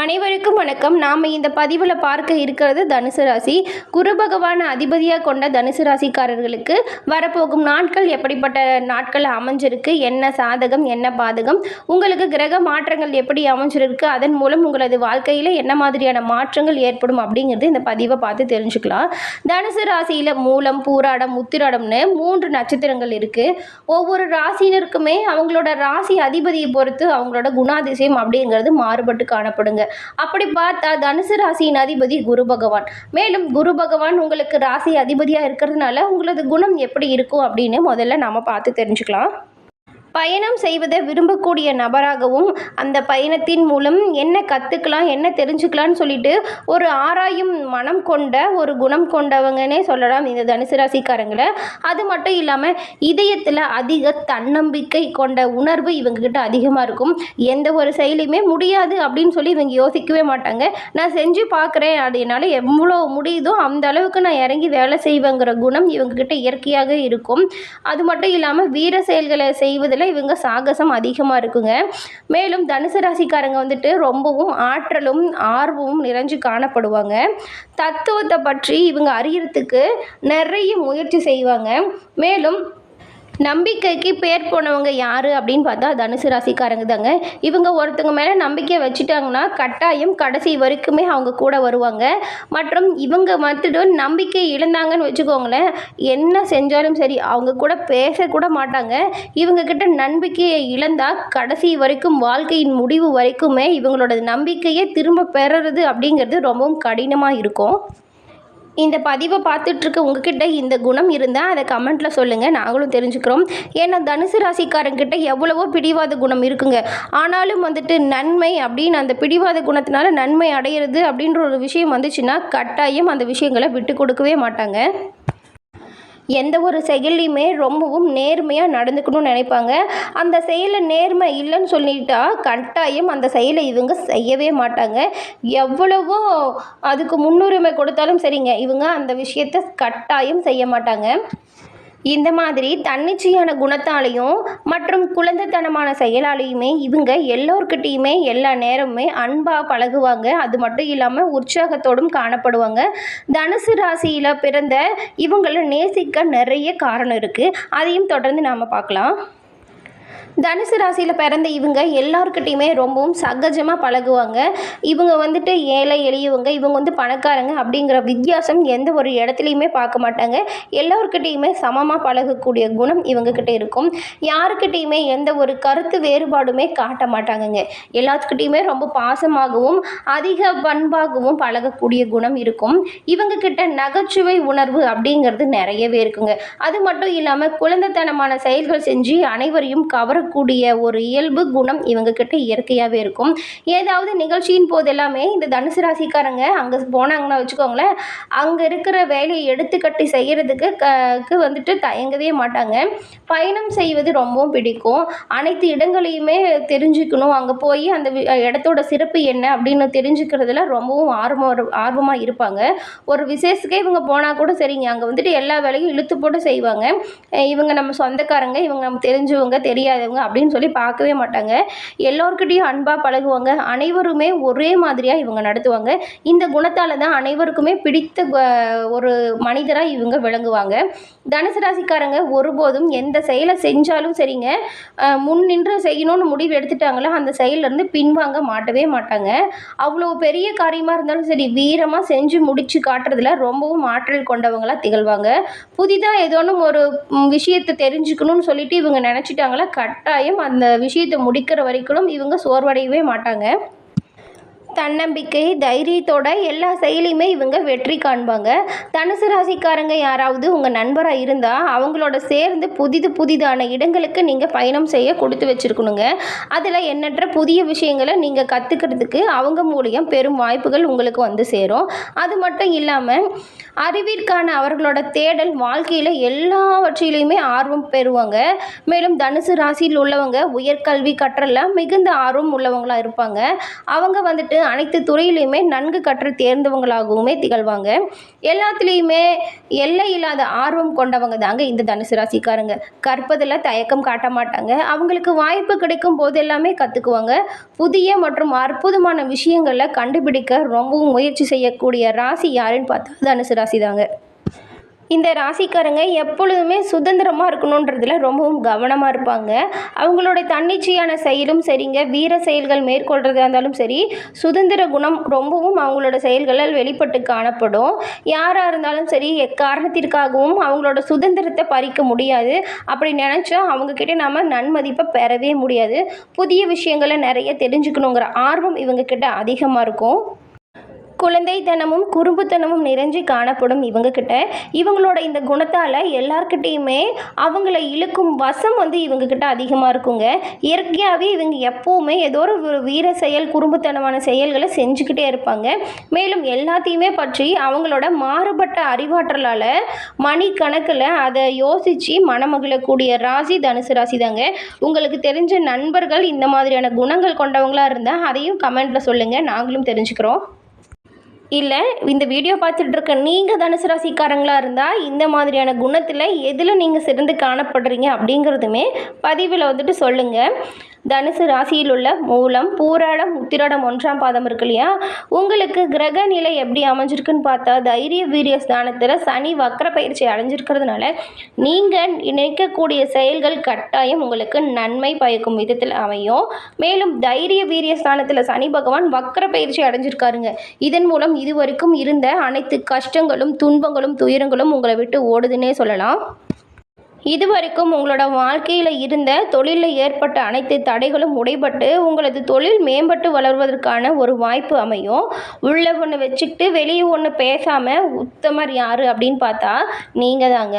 அனைவருக்கும் வணக்கம். நாம் இந்த பதிவில் பார்க்க இருக்கிறது தனுசு ராசி. குரு பகவான் அதிபதியாக கொண்ட தனுசு ராசிக்காரர்களுக்கு வரப்போகும் நாட்கள் எப்படிப்பட்ட நாட்கள் அமைஞ்சிருக்கு? என்ன சாதகம் என்ன பாதகம்? உங்களுக்கு கிரக மாற்றங்கள் எப்படி அமைஞ்சிருக்கு? அதன் மூலம் உங்களது வாழ்க்கையில் என்ன மாதிரியான மாற்றங்கள் ஏற்படும் அப்படிங்கிறது இந்த பதிவை பார்த்து தெரிஞ்சுக்கலாம். தனுசு ராசியில் மூலம் பூராடம் உத்திராடம்னு மூன்று நட்சத்திரங்கள் இருக்குது ஒவ்வொரு ராசினருக்குமே அவங்களோட ராசி அதிபதியை பொறுத்து அவங்களோட குணாதிசயம் அப்படிங்கிறது மாறுபட்டு காணப்படுங்க. அப்படி பார்த்தா தனுசு ராசியின் அதிபதி குரு பகவான். மேலும் குரு பகவான் உங்களுக்கு ராசி அதிபதியாக இருக்கிறதுனால உங்களது குணம் எப்படி இருக்கும் அப்படின்னு முதல்ல நாம் பார்த்து தெரிஞ்சுக்கலாம். பயணம் செய்வதை விரும்பக்கூடிய நபராகவும் அந்த பயணத்தின் மூலம் என்ன கற்றுக்கலாம் என்ன தெரிஞ்சுக்கலாம்னு சொல்லிட்டு ஒரு ஆராயும் மனம் கொண்ட ஒரு குணம் கொண்டவங்கன்னே சொல்லலாம் இந்த தனுசு ராசிக்காரங்களை. அது மட்டும் இல்லாமல் இதயத்தில் அதிக தன்னம்பிக்கை கொண்ட உணர்வு இவங்ககிட்ட அதிகமாக இருக்கும். எந்த ஒரு செயலையுமே முடியாது அப்படின்னு சொல்லி இவங்க யோசிக்கவே மாட்டாங்க. நான் செஞ்சு பார்க்குறேன் அது என்னால் எவ்வளோ முடியுதோ அந்த அளவுக்கு நான் இறங்கி வேலை செய்வேங்கிற குணம் இவங்ககிட்ட இயற்கையாக இருக்கும். அது மட்டும் இல்லாமல் வீர செயல்களை செய்வதில் இவங்க சாகசம் அதிகமாக இருக்குங்க. மேலும் தனுசு ராசிக்காரங்க வந்துட்டு ரொம்பவும் ஆற்றலும் ஆர்வமும் நிறைஞ்சு காணப்படுவாங்க. தத்துவத்தை பற்றி இவங்க அறியறதுக்கு நிறைய முயற்சி செய்வாங்க. மேலும் நம்பிக்கைக்கு பேர் போனவங்க யார் அப்படின்னு பார்த்தா தனுசு ராசிக்காரங்க தாங்க. இவங்க ஒருத்தங்க மேலே நம்பிக்கை வச்சுட்டாங்கன்னா கட்டாயம் கடைசி வரைக்குமே அவங்க கூட வருவாங்க. மற்றும் இவங்க மட்டும் நம்பிக்கை இழந்தாங்கன்னு வச்சுக்கோங்களேன் என்ன செஞ்சாலும் சரி அவங்க கூட பேசக்கூட மாட்டாங்க. இவங்க கிட்ட நம்பிக்கையை இழந்தால் கடைசி வரைக்கும் வாழ்க்கையின் முடிவு வரைக்குமே இவங்களோட நம்பிக்கையை திரும்ப பெறுறது அப்படிங்கிறது ரொம்பவும் கடினமாக இருக்கும். இந்த பதிவை பார்த்துட்ருக்க உங்ககிட்ட இந்த குணம் இருந்தால் அதை கமெண்ட்டில் சொல்லுங்கள் நாங்களும் தெரிஞ்சுக்கிறோம். ஏன்னா தனுசு ராசிக்காரங்கிட்ட எவ்வளவோ பிடிவாத குணம் இருக்குங்க. ஆனாலும் வந்துட்டு நன்மை அப்படின்னு அந்த பிடிவாத குணத்தினால நன்மை அடையிறது அப்படின்ற ஒரு விஷயம் வந்துச்சுன்னா கட்டாயம் அந்த விஷயங்களை விட்டு கொடுக்கவே மாட்டாங்க. எந்த ஒரு செயல்லையுமே ரொம்பவும் நேர்மையாக நடந்துக்கணும்னு நினைப்பாங்க. அந்த செயலில் நேர்மை இல்லைன்னு சொல்லிட்டா கட்டாயம் அந்த செயலை இவங்க செய்யவே மாட்டாங்க. எவ்வளவோ அதுக்கு முன்னுரிமை கொடுத்தாலும் சரிங்க. இவங்க அந்த விஷயத்தை கட்டாயம் செய்ய மாட்டாங்க. இந்த மாதிரி தன்னிச்சையான குணத்தாலையும் மற்றும் குழந்தைத்தனமான செயலாலையுமே இவங்க எல்லோர்கிட்டேயுமே எல்லா நேரமுமே அன்பாக பழகுவாங்க. அது மட்டும் இல்லாமல் உற்சாகத்தோடும் காணப்படுவாங்க. தனுசு ராசியில் பிறந்த இவங்களை நேசிக்க நிறைய காரணம் இருக்குது அதையும் தொடர்ந்து நாம் பார்க்கலாம். தனுசு ராசியில் பிறந்த இவங்க எல்லாருக்கிட்டையுமே ரொம்பவும் சகஜமாக பழகுவாங்க. இவங்க வந்துட்டு ஏழை எளியவங்க இவங்க வந்து பணக்காரங்க அப்படிங்கிற வித்தியாசம் எந்த ஒரு இடத்துலையுமே பார்க்க மாட்டாங்க. எல்லோருக்கிட்டையுமே சமமாக பழகக்கூடிய குணம் இவங்கக்கிட்ட இருக்கும். யாருக்கிட்டையுமே எந்த ஒரு கருத்து வேறுபாடுமே காட்ட மாட்டாங்கங்க. எல்லாத்துக்கிட்டையுமே ரொம்ப பாசமாகவும் அதிக பண்பாகவும் பழகக்கூடிய குணம் இருக்கும். இவங்கக்கிட்ட நகைச்சுவை உணர்வு அப்படிங்கிறது நிறையவே இருக்குங்க. அது மட்டும் இல்லாமல் குழந்தைத்தனமான செயல்கள் செஞ்சு அனைவரையும் கவரக்கூடிய ஒரு இயல்பு குணம் இவங்க கிட்ட இயற்கையாகவே இருக்கும். ஏதாவது நிகழ்ச்சியின் போது எல்லாமே இந்த தனுசு ராசிக்காரங்க அங்கே போனாங்கன்னா வச்சுக்கோங்களேன் அங்கே இருக்கிற வேலையை எடுத்துக்கட்டி செய்கிறதுக்கு க வந்துட்டு தயங்கவே மாட்டாங்க. பயணம் செய்வது ரொம்பவும் பிடிக்கும். அனைத்து இடங்களையுமே தெரிஞ்சுக்கணும். அங்கே போய் அந்த இடத்தோட சிறப்பு என்ன அப்படின்னு தெரிஞ்சுக்கிறதுல ரொம்பவும் ஆர்வம் ஆர்வமாக இருப்பாங்க. ஒரு விசேஷத்துக்கே இவங்க போனால் கூட சரிங்க. அங்கே வந்துட்டு எல்லா வேலையும் இழுத்து போட்டு செய்வாங்க. இவங்க நம்ம சொந்தக்காரங்க இவங்க நம்ம தெரிஞ்சவங்க தெரியாதவங்க அப்படின்னு சொல்லி பார்க்கவே மாட்டாங்க. எல்லோருக்கிட்டையும் அன்பாக பழகுவாங்க. அனைவருமே ஒரே மாதிரியாக இவங்க நடத்துவாங்க. இந்த குணத்தால் தான் அனைவருக்குமே பிடித்த ஒரு மனிதராக இவங்க விளங்குவாங்க. தனுசு ராசிக்காரங்க ஒருபோதும் எந்த செயலை செஞ்சாலும் சரிங்க. முன் நின்று செய்யணும்னு முடிவு எடுத்துட்டாங்களோ அந்த செயல்லேருந்து பின்வாங்க மாட்டவே மாட்டாங்க. அவ்வளோ பெரிய காரியமாக இருந்தாலும் சரி வீரமாக செஞ்சு முடித்து காட்டுறதுல ரொம்பவும் ஆற்றல் கொண்டவங்களாக திகழ்வாங்க. புதிதாக ஏதோனும் ஒரு விஷயத்தை தெரிஞ்சுக்கணும்னு சொல்லிட்டு இவங்க நினச்சிட்டாங்களா? கட்டாயம் அந்த விஷயத்தை முடிக்கிற வரைக்கும் இவங்க சோர்வடையவே மாட்டாங்க. தன்னம்பிக்கை தைரியத்தோட எல்லா செயலையுமே இவங்க வெற்றி காண்பாங்க. தனுசு ராசிக்காரங்க யாராவது உங்கள் நண்பராக இருந்தால் அவங்களோட சேர்ந்து புதிது புதிதான இடங்களுக்கு நீங்கள் பயணம் செய்ய கொடுத்து வச்சுருக்கணுங்க. அதில் எண்ணற்ற புதிய விஷயங்களை நீங்கள் கற்றுக்கிறதுக்கு அவங்க மூலியம் பெரும் வாய்ப்புகள் உங்களுக்கு வந்து சேரும். அது மட்டும் இல்லாமல் அறிவிற்கான அவர்களோட தேடல் வாழ்க்கையில் எல்லாவற்றிலையுமே ஆர்வம் பெறுவாங்க. மேலும் தனுசு ராசியில் உள்ளவங்க உயர்கல்வி கற்றல மிகுந்த ஆர்வம் உள்ளவங்களாக இருப்பாங்க. அவங்க வந்துட்டு அனைத்து துறையிலையுமே நன்கு கற்று தேர்ந்தவங்களாகவுமே திகழ்வாங்க. எல்லாத்துலேயுமே எல்லை இல்லாத ஆர்வம் கொண்டவங்க தாங்க இந்த தனுசு ராசிக்காரங்க. கற்பதில் தயக்கம் காட்ட மாட்டாங்க. அவங்களுக்கு வாய்ப்பு கிடைக்கும் போது எல்லாமே கற்றுக்குவாங்க புதிய மற்றும் அற்புதமான விஷயங்களை கண்டுபிடிக்க ரொம்பவும் முயற்சி செய்யக்கூடிய ராசி யாருன்னு பார்த்தா தனுசு ராசி தாங்க இந்த ராசிக்காரங்க எப்பொழுதுமே சுதந்திரமாக இருக்கணுன்றதுல ரொம்பவும் கவனமாக இருப்பாங்க. அவங்களோட தன்னிச்சையான செயலும் சரிங்க. வீர செயல்கள் மேற்கொள்கிறதா இருந்தாலும் சரி சுதந்திர குணம் ரொம்பவும் அவங்களோட செயல்களால் வெளிப்பட்டு காணப்படும். யாராக இருந்தாலும் சரி எக்காரணத்திற்காகவும் அவங்களோட சுதந்திரத்தை பறிக்க முடியாது. அப்படி நினச்சா அவங்கக்கிட்ட நாம் நன்மதிப்பை பெறவே முடியாது. புதிய விஷயங்களை நிறைய தெரிஞ்சுக்கணுங்கிற ஆர்வம் இவங்கக்கிட்ட அதிகமாக இருக்கும். குழந்தைத்தனமும் குறும்புத்தனமும் நிறைஞ்சு காணப்படும் இவங்கக்கிட்ட இவங்களோட இந்த குணத்தால் எல்லார்கிட்டேயுமே அவங்கள இழுக்கும் வசம் வந்து இவங்கக்கிட்ட அதிகமாக இருக்குங்க. இயற்கையாகவே இவங்க எப்போவுமே ஏதோ ஒரு வீர செயல் குறும்புத்தனமான செயல்களை செஞ்சுக்கிட்டே இருப்பாங்க. மேலும் எல்லாத்தையுமே பற்றி அவங்களோட மாறுபட்ட அறிவாற்றலால் மணிக்கணக்கில் அதை யோசித்து மனமகிழக்கூடிய ராசி தனுசு ராசி தாங்க உங்களுக்கு தெரிஞ்ச நண்பர்கள் இந்த மாதிரியான குணங்கள் கொண்டவங்களாக இருந்தால் அதையும் கமெண்ட்டில் சொல்லுங்கள் நாங்களும் தெரிஞ்சுக்கிறோம். இல்லை இந்த வீடியோ பார்த்துட்டு இருக்க நீங்கள் தனுசு ராசிக்காரங்களாக இருந்தால் இந்த மாதிரியான குணத்தில் எதில் நீங்கள் சிறந்து காணப்படுறீங்க அப்படிங்கிறதுமே பதிவில் வந்துட்டு சொல்லுங்கள் தனுசு ராசியில் உள்ள மூலம் பூராடம் உத்திராடம் ஒன்றாம் பாதம் இருக்கு இல்லையா? உங்களுக்கு கிரக நிலை எப்படி அமைஞ்சிருக்குன்னு பார்த்தா தைரிய வீரிய ஸ்தானத்தில் சனி வக்கர பயிற்சி அடைஞ்சிருக்கிறதுனால நீங்கள் நினைக்கக்கூடிய செயல்கள் கட்டாயம் உங்களுக்கு நன்மை பயக்கும் விதத்தில் அமையும். மேலும் தைரிய வீரிய ஸ்தானத்தில் சனி பகவான் வக்கர பயிற்சி அடைஞ்சிருக்காருங்க. இதன் மூலம் இதுவரைக்கும் இருந்த அனைத்து கஷ்டங்களும் துன்பங்களும் துயரங்களும் உங்களை விட்டு ஓடுதுன்னே சொல்லலாம். இதுவரைக்கும் உங்களோட வாழ்க்கையில் இருந்த தொழிலில் ஏற்பட்ட அனைத்து தடைகளும் உடைபட்டு உங்களது தொழில் மேம்பட்டு வளர்வதற்கான ஒரு வாய்ப்பு அமையும். உள்ளே ஒன்று வச்சுக்கிட்டு வெளியே ஒன்று பேசாமல் உத்தமர் யார் அப்படின்னு பார்த்தா நீங்கள் தாங்க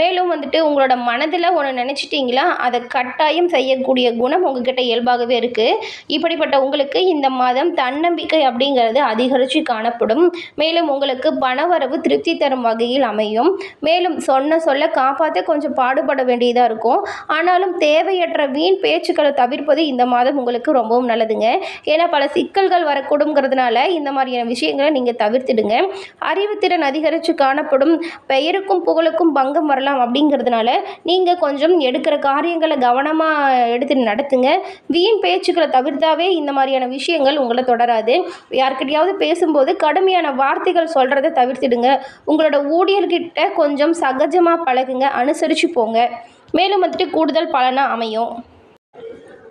மேலும் வந்துட்டு உங்களோட மனதில் ஒன்று நினச்சிட்டிங்களா? அதை கட்டாயம் செய்யக்கூடிய குணம் உங்ககிட்ட இயல்பாகவே இருக்குது இப்படிப்பட்ட உங்களுக்கு இந்த மாதம் தன்னம்பிக்கை அப்படிங்கிறது அதிகரித்து காணப்படும். மேலும் உங்களுக்கு பணவரவு திருப்தி தரும் வகையில் அமையும். மேலும் சொன்ன சொல்ல காப்பாற்ற கொஞ்சம் பாடுபட வேண்டியதாக இருக்கும். ஆனாலும் தேவையற்ற வீண் பேச்சுக்களை தவிர்ப்பது இந்த மாதம் உங்களுக்கு ரொம்பவும் நல்லதுங்க. ஏன்னா பல சிக்கல்கள் வரக்கூடுங்கிறதுனால இந்த மாதிரியான விஷயங்களை நீங்கள் தவிர்த்திடுங்க. அறிவுத்திறன் அதிகரித்து காணப்படும். பெயருக்கும் புகழுக்கும் பங்கம் வரலாம் அப்படிங்கிறதுனால நீங்கள் கொஞ்சம் எடுக்கிற காரியங்களை கவனமாக எடுத்து நடத்துங்க. வீண் பேச்சுக்களை தவிர்த்தாவே இந்த மாதிரியான விஷயங்கள் உங்களை தொடராது. யார்கிட்டயாவது பேசும்போது கடுமையான வார்த்தைகள் சொல்கிறத தவிர்த்திடுங்க. உங்களோட ஊழியர்கிட்ட கொஞ்சம் சகஜமாக பழகுங்க அனுசரித்து போங்க. மேலும் வந்துட்டு கூடுதல் பலனாக அமையும்.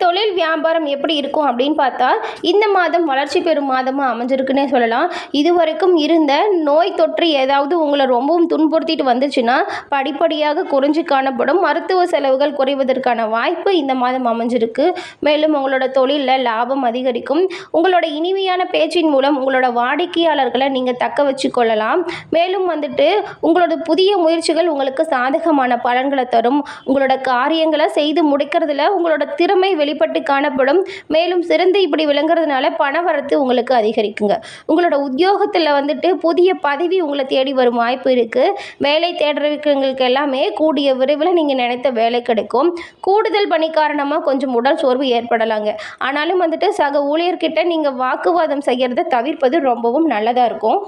தொழில் வியாபாரம் எப்படி இருக்கும் அப்படின்னு பார்த்தா இந்த மாதம் வளர்ச்சி பெறும் மாதமாக அமைஞ்சிருக்குன்னே சொல்லலாம். இதுவரைக்கும் இருந்த நோய் தொற்று ஏதாவது உங்களை ரொம்பவும் துன்புறுத்திட்டு வந்துச்சுன்னா படிப்படியாக குறைஞ்சு காணப்படும். மருத்துவ செலவுகள் குறைவதற்கான வாய்ப்பு இந்த மாதம் அமைஞ்சிருக்கு. மேலும் உங்களோட தொழிலில் லாபம் அதிகரிக்கும். உங்களோட இனிமையான பேச்சின் மூலம் உங்களோட வாடிக்கையாளர்களை நீங்கள் தக்க வச்சு கொள்ளலாம் மேலும் வந்துட்டு உங்களோட புதிய முயற்சிகள் உங்களுக்கு சாதகமான பலன்களை தரும். உங்களோட காரியங்களை செய்து முடிக்கிறதுல உங்களோட திறமை வெளிப்பட்டு காணப்படும். மேலும் சிறந்து இப்படி விளங்குறதுனால பணவரத்து உங்களுக்கு அதிகரிக்குங்க. உங்களோட உத்தியோகத்தில் வந்துட்டு புதிய பதவி உங்களை தேடி வரும் வாய்ப்பு இருக்குது வேலை தேடுறவங்களுக்கு எல்லாமே கூடிய விரைவில் நீங்கள் நினைத்த வேலை கிடைக்கும். கூடுதல் பணி காரணமாக கொஞ்சம் உடல் சோர்வு ஏற்படலாங்க. ஆனாலும் வந்துட்டு சக ஊழியர்கிட்ட நீங்கள் வாக்குவாதம் செய்கிறத தவிர்ப்பது ரொம்பவும் நல்லதாக இருக்கும்.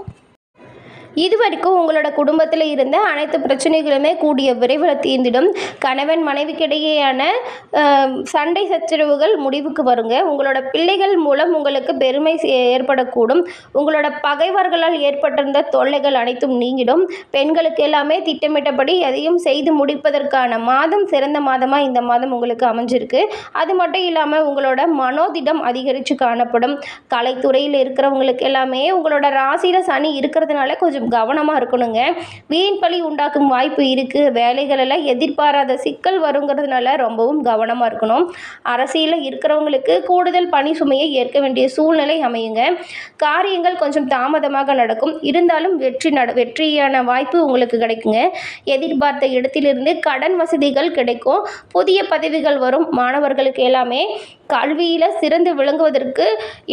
இது வரைக்கும் உங்களோட குடும்பத்தில் இருந்த அனைத்து பிரச்சனைகளுமே கூடிய விரைவில் தீர்ந்திடும். கணவன் மனைவிக்கிடையேயான சண்டை சச்சரவுகள் முடிவுக்கு வருங்க. உங்களோட பிள்ளைகள் மூலம் உங்களுக்கு பெருமை சே- ஏற்படக்கூடும். உங்களோட பகைவர்களால் ஏற்பட்டிருந்த தொல்லைகள் அனைத்தும் நீங்கிடும். பெண்களுக்கு எல்லாமே திட்டமிட்டபடி எதையும் செய்து முடிப்பதற்கான மாதம் சிறந்த மாதமாக இந்த மாதம் உங்களுக்கு அமைஞ்சிருக்கு. அது மட்டும் இல்லாமல் உங்களோட மனோதிடம் அதிகரித்து காணப்படும். கலைத்துறையில் இருக்கிறவங்களுக்கு எல்லாமே உங்களோட ராசியில் சனி இருக்கிறதுனால கொஞ்சம் கவனமாக இருக்கணுங்க. வீண் பழி உண்டாக்கும் வாய்ப்பு இருக்குது வேலைகளெல்லாம் எதிர்பாராத சிக்கல் வருங்கிறதுனால ரொம்பவும் கவனமாக இருக்கணும். அரசியலில் இருக்கிறவங்களுக்கு கூடுதல் பணி சுமையை ஏற்க வேண்டிய சூழ்நிலை அமையுங்க. காரியங்கள் கொஞ்சம் தாமதமாக நடக்கும். இருந்தாலும் வெற்றி நட வெற்றியான வாய்ப்பு உங்களுக்கு கிடைக்குங்க. எதிர்பார்த்த இடத்திலிருந்து கடன் வசதிகள் கிடைக்கும். புதிய பதவிகள் வரும். மாணவர்களுக்கு எல்லாமே கல்வியில் சிறந்து விளங்குவதற்கு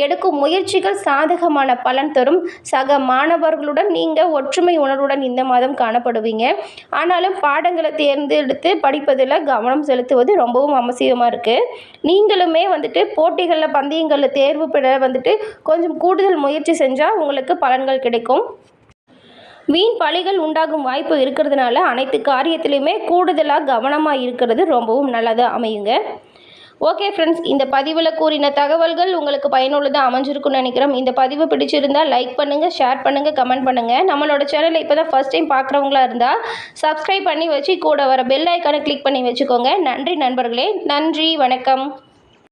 எடுக்கும் முயற்சிகள் சாதகமான பலன் தரும். சக மாணவர்களுடன் நீங்கள் ஒற்றுமை உணர்வுடன் இந்த மாதம் காணப்படுவீங்க. ஆனாலும் பாடங்களை தேர்ந்தெடுத்து படிப்பதில் கவனம் செலுத்துவது ரொம்பவும் அவசியமாக இருக்குது நீங்களுமே வந்துட்டு போட்டிகளில் பந்தயங்களில் தேர்வு பெற வந்துட்டு கொஞ்சம் கூடுதல் முயற்சி செஞ்சால் உங்களுக்கு பலன்கள் கிடைக்கும். வீண் பழிகள் உண்டாகும் வாய்ப்பு இருக்கிறதுனால அனைத்து காரியத்திலையுமே கூடுதலாக கவனமாக இருக்கிறது ரொம்பவும் நல்லதாக அமையுங்க. ஓகே ஃப்ரெண்ட்ஸ் இந்த பதிவில் கூறின தகவல்கள் உங்களுக்கு பயனுள்ளதாக அமைஞ்சிருக்கும்னு நினைக்கிறோம். இந்த பதிவு பிடிச்சிருந்தால் லைக் பண்ணுங்கள் ஷேர் பண்ணுங்கள் கமெண்ட் பண்ணுங்கள் நம்மளோட சேனலை இப்போ தான் ஃபஸ்ட் டைம் பார்க்குறவங்களா இருந்தால் சப்ஸ்கிரைப் பண்ணி வச்சு கூட வர பெல் ஐக்கானை கிளிக் பண்ணி வச்சுக்கோங்க. நன்றி நண்பர்களே. நன்றி வணக்கம்.